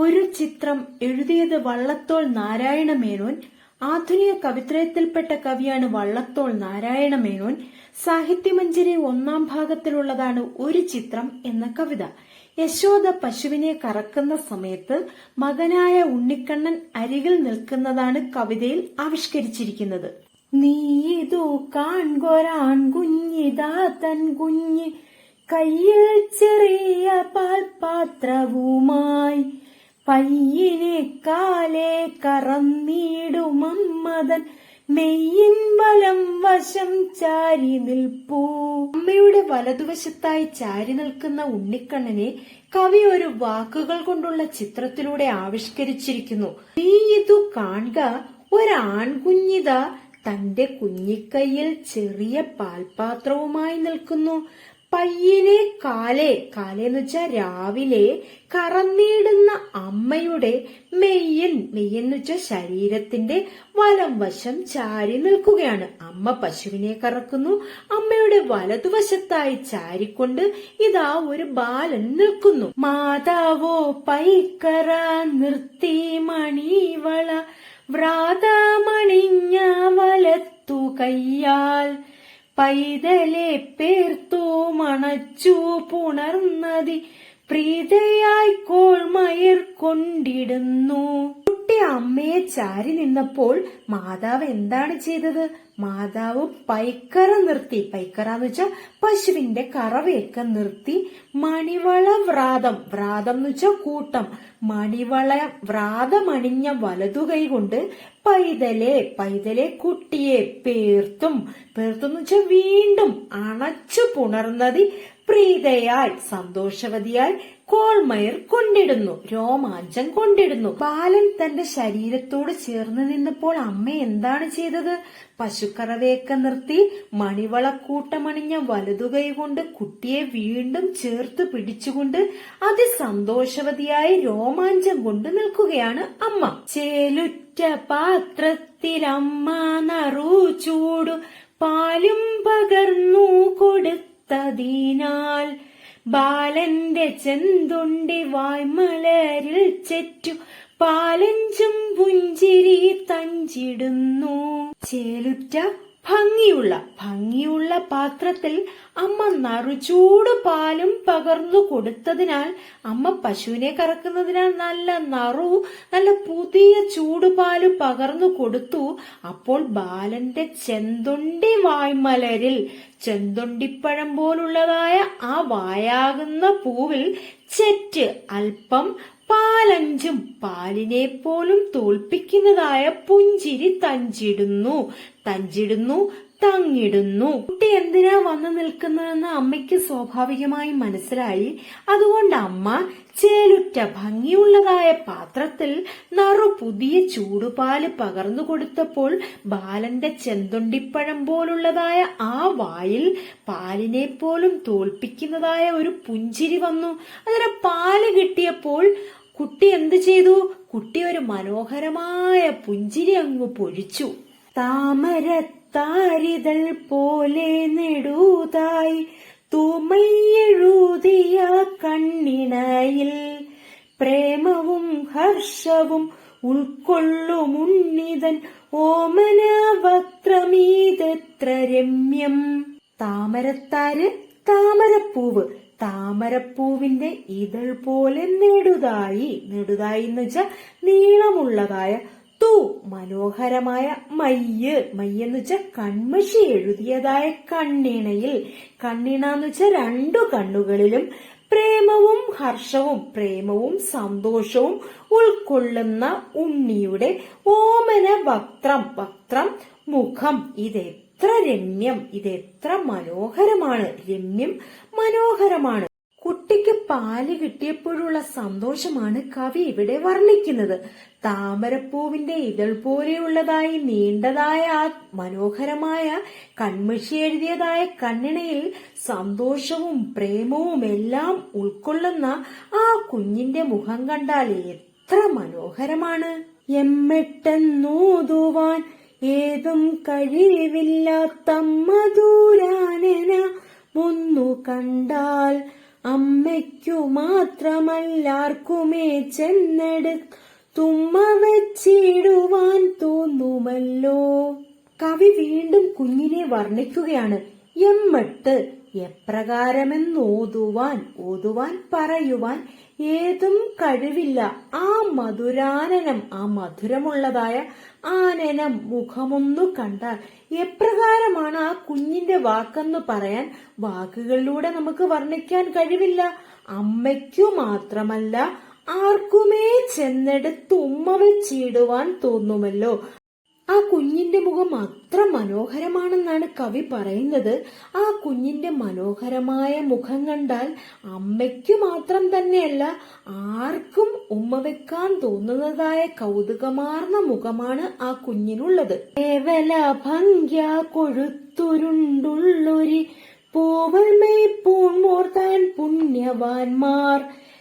ഒരു ചിത്രം എഴുതിയത് വള്ളത്തോൾ നാരായണ മേനോൻ ആധുനിക കവിത്രയത്തിൽപ്പെട്ട കവിയാണ് വള്ളത്തോൾ നാരായണ മേനോൻ സാഹിത്യമഞ്ജരി ഒന്നാം ഭാഗത്തിലുള്ളതാണ് ഒരു ചിത്രം എന്ന കവിത. യശോദ പശുവിനെ കറക്കുന്ന സമയത്ത് മകനായ ഉണ്ണിക്കണ്ണൻ അരികിൽ നിൽക്കുന്നതാണ് കവിതയിൽ ആവിഷ്കരിച്ചിരിക്കുന്നത്. നീ കാൺകൊരാൻ കുഞ്ഞിതാ തൻ കുഞ്ഞ് കയ്യിൽ ചെറിയ പാൽപാത്രവുമായി പയ്യനെ കാലേ കറന്നിടുമമ്മതൻ. മെയ്യിൻ വലം വശം ചാരി നിൽപ്പൂ. അമ്മയുടെ വലതുവശത്തായി ചാരി നിൽക്കുന്ന ഉണ്ണിക്കണ്ണനെ കവി ഒരു വാക്കുകൾ കൊണ്ടുള്ള ചിത്രത്തിലൂടെ ആവിഷ്കരിച്ചിരിക്കുന്നു. നീ ഇതു കാണുക ഒരാൺകുഞ്ഞിത. തന്റെ കുഞ്ഞിക്കൈയിൽ ചെറിയ പാൽപാത്രവുമായി നിൽക്കുന്നു. പയ്യനെ കാലേ കാലേന്ന് വെച്ചാൽ രാവിലെ കറന്നിടുന്ന അമ്മയുടെ മെയ്യൻ മെയ്യെന്ന് വെച്ചാൽ ശരീരത്തിന്റെ വലം വശം ചാരി നിൽക്കുകയാണ്. അമ്മ പശുവിനെ കറക്കുന്നു. അമ്മയുടെ വലതുവശത്തായി ചാരിക്കൊണ്ട് ഇതാ ഒരു ബാലൻ നിൽക്കുന്നു. മാതാവോ പൈക്കറ നിർത്തി മണിവള. വ്രാതമണിഞ്ഞ വലത്തു കയ്യാൽ പൈതലെ പേർത്തു മണച്ചു പുണർന്നതി പ്രീതയായി കോൾമയർ കൊണ്ടിടുന്നു. കുട്ടി അമ്മയെ ചാരി നിന്നപ്പോൾ മാതാവ് എന്താണ് ചെയ്തത്? മാതാവ് പൈക്കറ നിർത്തി. പൈക്കറ എന്ന് വെച്ചാൽ പശുവിന്റെ കറവയൊക്കെ നിർത്തി. മണിവള വ്രാതം. വ്രാതം എന്ന് വെച്ചാൽ കൂട്ടം. മണിവള വ്രാതമണിഞ്ഞ വലതുകൈ കൊണ്ട് പൈതലെ പൈതലെ കുട്ടിയെ പേർത്തും. പേർത്തും എന്ന് വെച്ചാൽ വീണ്ടും അണച്ചു പുണർന്നതി പ്രീതയായി സന്തോഷവതിയായി കോൾമയർ കൊണ്ടിടുന്നു രോമാഞ്ചം കൊണ്ടിടുന്നു. ബാലൻ തന്റെ ശരീരത്തോട് ചേർന്ന് നിന്നപ്പോൾ അമ്മ എന്താണ് ചെയ്തത്? പശുക്കറവയൊക്കെ നിർത്തി മണിവളക്കൂട്ടമണിഞ്ഞ വലതുകൈ കൊണ്ട് കുട്ടിയെ വീണ്ടും ചേർത്ത് പിടിച്ചുകൊണ്ട് അതിസന്തോഷവതിയായി രോമാഞ്ചം കൊണ്ട് നിൽക്കുകയാണ് അമ്മ. ചേലുറ്റ പാത്രത്തിലമ്മ നറു ചൂടു പാലും പകർന്നു കൊടുത്തതിനാൽ ബാലന്റെ ചെന്തുണ്ടി വായ്മലരിൽ ചെറ്റു. പാലഞ്ചും പുഞ്ചിരി തഞ്ചിടുന്നു. ചേലുറ്റ ഭംഗിയുള്ള ഭംഗിയുള്ള പാത്രത്തിൽ അമ്മ നറുചൂട് പാലും പകർന്നു കൊടുത്തതിനാൽ അമ്മ പശുവിനെ കറക്കുന്നതിനാൽ നല്ല നറു നല്ല പുതിയ ചൂടുപാൽ പകർന്നു കൊടുത്തു. അപ്പോൾ ബാലന്റെ ചെന്തൊണ്ടി വായ്മലരിൽ ചെന്തൊണ്ടിപ്പഴം പോലുള്ളതായ ആ വായാകുന്ന പൂവിൽ ചെറ്റ് അല്പം പാലഞ്ചും പാലിനെ പോലും തോൽപ്പിക്കുന്നതായ പുഞ്ചിരി തഞ്ചിടുന്നു. തഞ്ചിടുന്നു തങ്ങിടുന്നു. കുട്ടി എന്തിനാ വന്നു നിൽക്കുന്നതെന്ന് അമ്മയ്ക്ക് സ്വാഭാവികമായി മനസ്സിലായി. അതുകൊണ്ട് അമ്മ ചേലുറ്റ ഭംഗിയുള്ളതായ പാത്രത്തിൽ നറു പുതിയ ചൂടുപാൽ പകർന്നു കൊടുത്തപ്പോൾ ബാലന്റെ ചെന്തുണ്ടിപ്പഴം പോലുള്ളതായ ആ വായിൽ പാലിനെ പോലും തോൽപ്പിക്കുന്നതായ ഒരു പുഞ്ചിരി വന്നു. അങ്ങനെ പാൽ കിട്ടിയപ്പോൾ കുട്ടി എന്തു ചെയ്തു? കുട്ടി ഒരു മനോഹരമായ പുഞ്ചിരി അങ്ങ് പൊഴിച്ചു. താമരത്താരിതൾ പോലെ നെടുതായി തൂമയ്യെഴുതിയ കണ്ണിണയിൽ പ്രേമവും ഹർഷവും ഉൾക്കൊള്ളുമുണ്ണിതൻ ഓമന വക്രമീതത്ര രമ്യം. താമരത്താര് താമരപ്പൂവ്. താമരപ്പൂവിന്റെ ഇതൾ പോലെ നെടുതായി. നെടുതായി എന്ന് വെച്ചാൽ നീളമുള്ളതായ തു മനോഹരമായ മയ്യ്. മയ്യെന്ന് വെച്ചാൽ കൺമഷി എഴുതിയതായ കണ്ണിണയിൽ. കണ്ണിണ എന്ന് വെച്ചാൽ രണ്ടു കണ്ണുകളിലും പ്രേമവും ഹർഷവും പ്രേമവും സന്തോഷവും ഉൾക്കൊള്ളുന്ന ഉണ്ണിയുടെ ഓമന വക്രം വക്രം മുഖം. ഇതെത്ര രമ്യം ഇതെത്ര മനോഹരമാണ്. രമ്യം മനോഹരമാണ്. പാൽ കിട്ടിയപ്പോഴുള്ള സന്തോഷമാണ് കവി ഇവിടെ വർണിക്കുന്നത്. താമരപ്പൂവിന്റെ ഇതൾ പോലെയുള്ളതായി നീണ്ടതായ ആ മനോഹരമായ കൺമഷി എഴുതിയതായ കണ്ണിണയിൽ സന്തോഷവും പ്രേമവും എല്ലാം ഉൾക്കൊള്ളുന്ന ആ കുഞ്ഞിന്റെ മുഖം കണ്ടാൽ എത്ര മനോഹരമാണ്. എമ്മെട്ടെന്നൂതുവാൻ ഏതും കഴിവില്ലാത്ത മധുരാനന മുന്നു കണ്ടാൽ അമ്മയ്ക്കു മാത്രമല്ലാർക്കുമേ ചെന്നെടു. തുമ്മ വെച്ചിടുവാൻ തോന്നുമല്ലോ. കവി വീണ്ടും കുഞ്ഞിനെ വർണിക്കുകയാണ്. എമ്മട്ട് എപ്രകാരമെന്നോതുവാൻ ഓതുവാൻ പറയുവാൻ ഏതും കഴിവില്ല. ആ മധുരാനനം ആ മധുരമുള്ളതായ ആനനം മുഖമൊന്നു കണ്ടാൽ എപ്രകാരമാണ് ആ കുഞ്ഞിന്റെ വാക്കെന്ന് പറയാൻ വാക്കുകളിലൂടെ നമുക്ക് വർണിക്കാൻ കഴിവില്ല. അമ്മയ്ക്കു മാത്രമല്ല ആർക്കുമേ ചെന്നെടുത്ത് ഉമ്മ വെച്ചിടുവാൻ തോന്നുമല്ലോ. ആ കുഞ്ഞിന്റെ മുഖം അത്ര മനോഹരമാണെന്നാണ് കവി പറയുന്നത്. ആ കുഞ്ഞിന്റെ മനോഹരമായ മുഖം കണ്ടാൽ അമ്മയ്ക്ക് മാത്രം തന്നെയല്ല ആർക്കും ഉമ്മ വെക്കാൻ തോന്നുന്നതായ കൗതുകമാർന്ന മുഖമാണ് ആ കുഞ്ഞിനുള്ളത്. കേവല ഭംഗ്യ കൊഴുത്തുരുണ്ടുള്ളൊരി പൂവൾമേ പൂൺമോർത്താൻ പുണ്യവാന്മാർ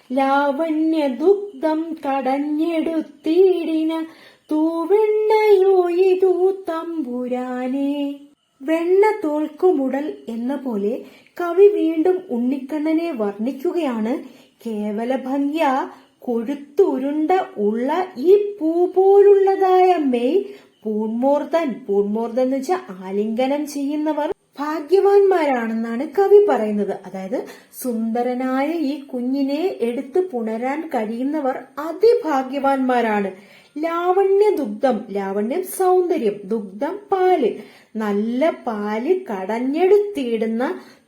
ലാവണ്യ ദുഗ്ധം കടഞ്ഞെടുത്തിടിന തൂവെണ്ണയോ ഇതൂ തമ്പുരാനെ വെണ്ണ തോൽക്കുമുടൽ എന്ന പോലെ കവി വീണ്ടും ഉണ്ണിക്കണ്ണനെ വർണിക്കുകയാണ്. കേവല ഭംഗ്യ കൊഴുത്തുരുണ്ട ഉള്ള ഈ പൂ പോലുള്ളതായ മെയ് പൂൺമോർദൻ. പൂൺമോർദൻ എന്ന് വെച്ചാൽ ആലിംഗനം ചെയ്യുന്നവർ. ഭാഗ്യവാന്മാരാണെന്നാണ് കവി പറയുന്നത്. അതായത് സുന്ദരനായ ഈ കുഞ്ഞിനെ എടുത്തു പുണരാൻ കഴിയുന്നവർ അതിഭാഗ്യവാന്മാരാണ്. ലാവണ്യ ദുഗ്ധം ലാവണ്യം സൗന്ദര്യം ദുഗ്ധം പാൽ. നല്ല പാൽ കടഞ്ഞെടുത്തിടുന്ന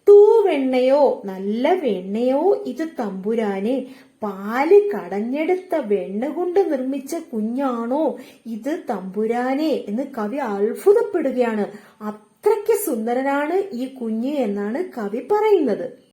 തൂവെണ്ണയോ നല്ല വെണ്ണയോ ഇത് തമ്പുരാനെ. പാൽ കടഞ്ഞെടുത്ത വെണ്ണ കൊണ്ട് നിർമ്മിച്ച കുഞ്ഞാണോ ഇത് തമ്പുരാനെ എന്ന് കവി അത്ഭുതപ്പെടുകയാണ്. അത്രയ്ക്ക് സുന്ദരനാണ് ഈ കുഞ്ഞ് എന്നാണ് കവി പറയുന്നത്.